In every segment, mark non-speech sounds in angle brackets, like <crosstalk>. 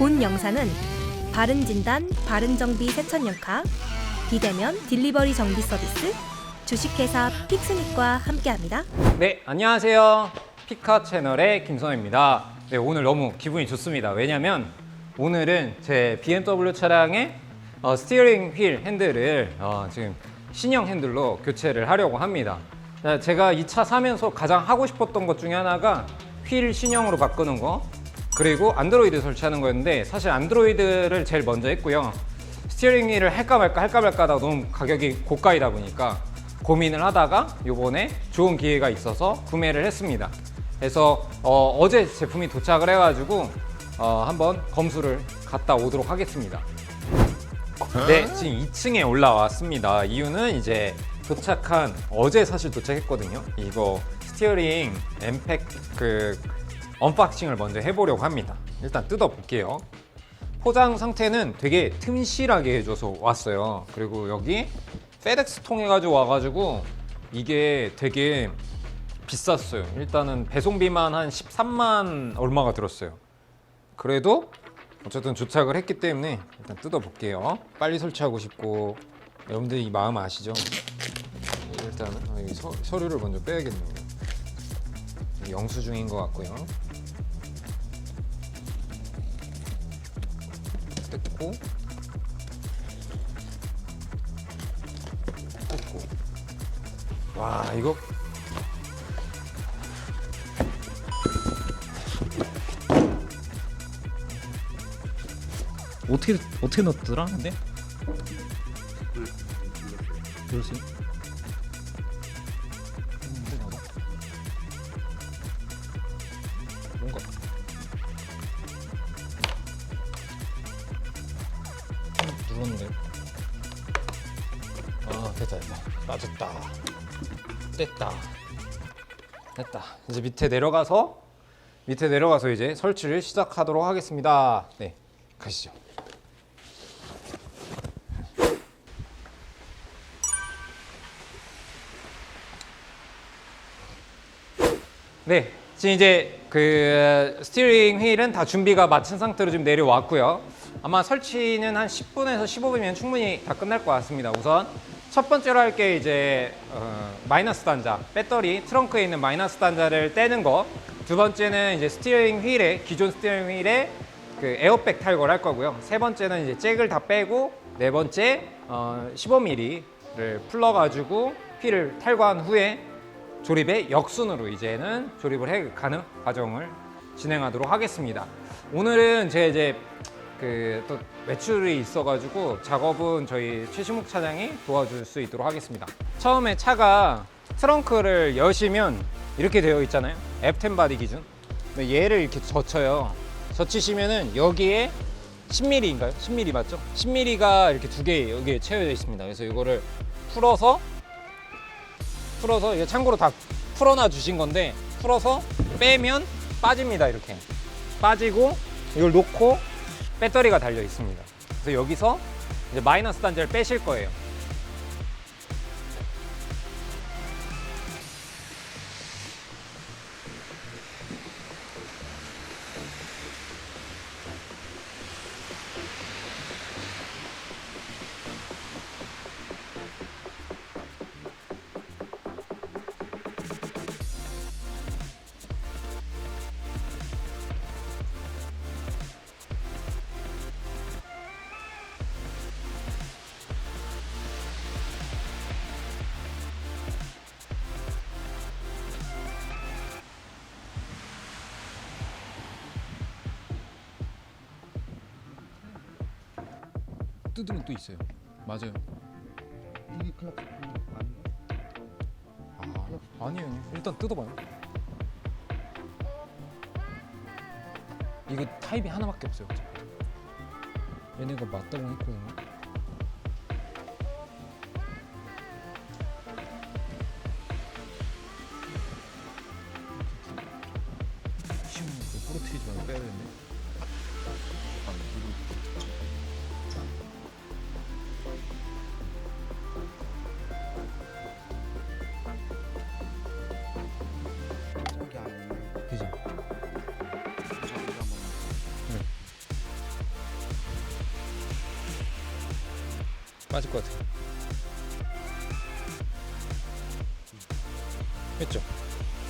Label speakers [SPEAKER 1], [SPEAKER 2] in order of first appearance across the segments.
[SPEAKER 1] 본 영상은 바른진단, 바른정비 세천연카, 비대면 딜리버리 정비 서비스, 주식회사 픽스닉과 함께합니다.
[SPEAKER 2] 네, 안녕하세요. 피카 채널의 김선호입니다. 네, 오늘 너무 기분이 좋습니다. 왜냐면 오늘은 제 BMW 차량의 어, 스티어링 휠 핸들을 어, 지금 신형 핸들로 교체를 하려고 합니다. 자, 제가 이 차 사면서 가장 하고 싶었던 것 중에 하나가 휠 신형으로 바꾸는 거 그리고 안드로이드 설치하는 거였는데 사실 안드로이드를 제일 먼저 했고요. 스티어링 휠을 할까 말까 할까 말까 하다가 너무 가격이 고가이다 보니까 고민을 하다가 요번에 좋은 기회가 있어서 구매를 했습니다. 그래서 어, 제 제품이 도착을 해가지고 어, 한번 검수를 갔다 오도록 하겠습니다. 네, 지금 2층에 올라왔습니다. 이유는 이제 도착한 어제 사실 도착했거든요. 이거 스티어링 엠팩 그 언박싱을 먼저 해보려고 합니다. 일단 뜯어볼게요. 포장 상태는 되게 튼실하게 해줘서 왔어요. 그리고 여기 페덱스 통해 가지고 와가지고 이게 되게 비쌌어요. 일단은 배송비만 한 13만 얼마가 들었어요. 그래도 어쨌든 도착을 했기 때문에 일단 뜯어볼게요. 빨리 설치하고 싶고 여러분들 이 마음 아시죠? 아, 여기 서, 서류를 먼저 빼야겠네요. 영수증인 것 같고요. 뜯고 뜯고 와 이거
[SPEAKER 3] 어떻게 어떻게 넣었더라 근데? 그러세요?
[SPEAKER 2] 뭔가 빠졌다. 됐다. 됐다. 이제 밑에 내려가서 밑에 내려가서 이제 설치를 시작하도록 하겠습니다. 네 가시죠. 네 지금 이제 그 스티어링 휠은 다 준비가 마친 상태로 지금 내려왔고요. 아마 설치는 한 10분에서 15분이면 충분히 다 끝날 것 같습니다. 우선 첫 번째로 할 게 이제 어, 마이너스 단자. 배터리 트렁크에 있는 마이너스 단자를 떼는 거 두 번째는 이제 스티어링 휠에 기존 스티어링 휠에 그 에어백 탈거를 할 거고요. 세 번째는 이제 잭을 다 빼고 네 번째 어, 15mm를 풀러가지고 휠을 탈거한 후에 조립의 역순으로 이제는 조립을 해 가는 과정을 진행하도록 하겠습니다. 오늘은 제 이제 그또 외출이 있어가지고 작업은 저희 최시묵 차장이 도와줄 수 있도록 하겠습니다. 처음에 차가 트렁크를 여시면 이렇게 되어 있잖아요. F10 바디 기준. 얘를 이렇게 젖혀요. 젖히시면은 여기에 10mm인가요? 10mm 맞죠? 10mm가 이렇게 두 개 여기에 채워져 있습니다. 그래서 이거를 풀어서 풀어서 이게 참고로 다 풀어놔 주신 건데 풀어서 빼면 빠집니다 이렇게 빠지고 이걸 놓고 배터리가 달려 있습니다. 그래서 여기서 이제 마이너스 단자를 빼실 거예요
[SPEAKER 3] 뜯으면 또 있어요. 맞아요.
[SPEAKER 4] 이게 클락스 아닌가?
[SPEAKER 2] 아, 아니에요 일단 뜯어봐요 이거 타입이 하나밖에 없어요
[SPEAKER 3] 얘네가 맞다고 했거든요. 빠질 것 같아. 했죠.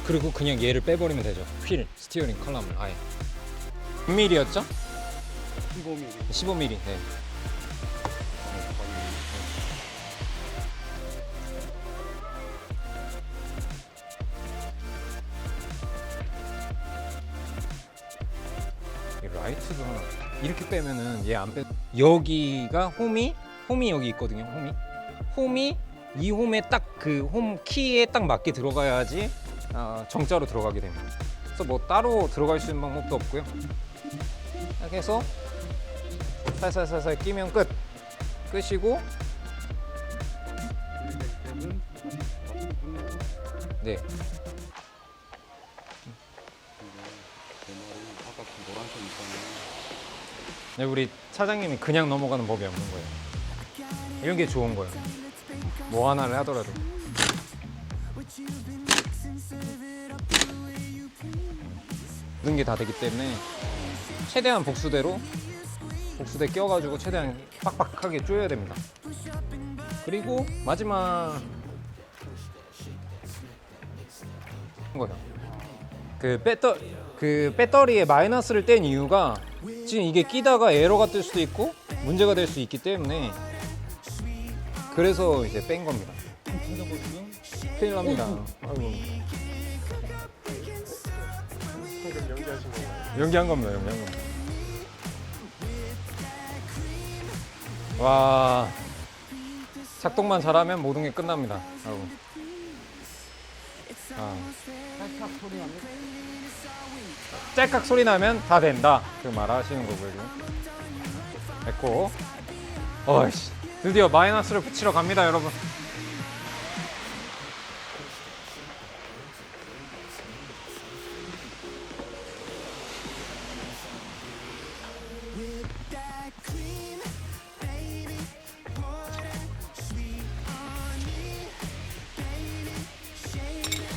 [SPEAKER 3] 그리고 그냥 얘를 빼버리면 되죠. 휠, 스티어링 컬럼을 아예.
[SPEAKER 2] 6mm였죠?
[SPEAKER 4] 15mm
[SPEAKER 3] 15mm. 네.
[SPEAKER 2] 이 라이트도 하나 이렇게 빼면은 얘 안 빼. 여기가 홈이 홈이 여기 있거든요. 홈이 홈이 이 홈에 딱 그 홈 키에 딱 맞게 들어가야지 아, 정자로 들어가게 됩니다. 그래서 뭐 따로 들어갈 수 있는 방법도 없고요. 이렇게 해서 살살살살 끼면 끝. 끝이고 네
[SPEAKER 4] 있잖아요
[SPEAKER 2] 네, 우리 차장님이 그냥 넘어가는 법이 없는 거예요. 이런 게 좋은 거예요. 뭐 하나를 하더라도. 모든 게 다 되기 때문에 최대한 복수대로 복수대 껴가지고 최대한 빡빡하게 쪼여야 됩니다. 그리고 마지막 거예요. 그 배터 그 배터리에 마이너스를 뗀 이유가 지금 이게 끼다가 에러가 뜰 수도 있고 문제가 될 수 있기 때문에 그래서 이제 뺀 겁니다. 큰일 납니다. 아이고. 연기한 겁니다. 연기한 겁니다. 와 작동만 잘하면 모든 게 끝납니다. 아이고. 아. 짤깍 소리 나면 다 된다. 그 말 하시는 거고요. 지금. 됐고. 어이씨. 드디어 마이너스를 붙이러 갑니다, 여러분.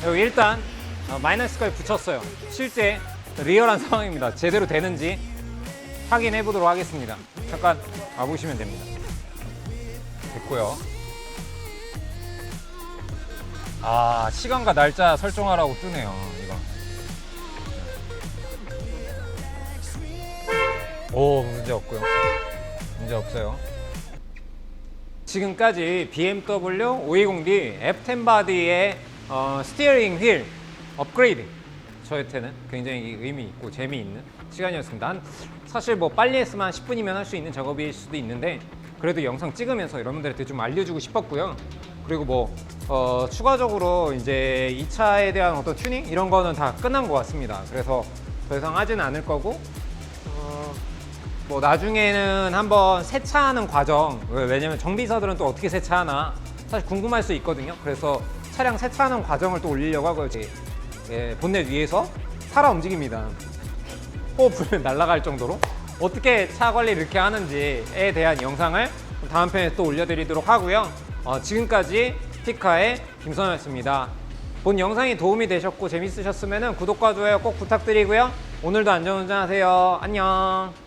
[SPEAKER 2] 여기 일단 어, 마이너스까지 붙였어요. 실제 리얼한 <laughs> 상황입니다. 제대로 되는지 확인해 보도록 하겠습니다. 잠깐 와보시면 됩니다. 됐고요. 아 시간과 날짜 설정하라고 뜨네요. 이거. 오 문제 없고요. 문제 없어요. 지금까지 BMW 520D F10 바디의 어, 스티어링 휠 업그레이드 저한테는 굉장히 의미 있고 재미있는 시간이었습니다. 한, 사실 뭐 빨리 했으면 한 10분이면 할 수 있는 작업일 수도 있는데 그래도 영상 찍으면서 여러분들한테 좀 알려주고 싶었고요. 그리고 뭐 어, 추가적으로 이제 이 차에 대한 어떤 튜닝 이런 거는 다 끝난 것 같습니다. 그래서 더 이상 하지는 않을 거고 어, 뭐 나중에는 한번 세차하는 과정 왜- 왜냐면 정비사들은 또 어떻게 세차하나 사실 궁금할 수 있거든요 그래서 차량 세차하는 과정을 또 올리려고 하고요 제 예, 본넷 위에서 살아 움직입니다 호흡 불면 <laughs> 날아갈 정도로 어떻게 차 관리를 이렇게 하는지에 대한 영상을 다음 편에 또 올려드리도록 하고요. 어, 지금까지 피카의 김선호였습니다. 본 영상이 도움이 되셨고 재밌으셨으면 구독과 좋아요 꼭 부탁드리고요. 오늘도 안전운전하세요. 안녕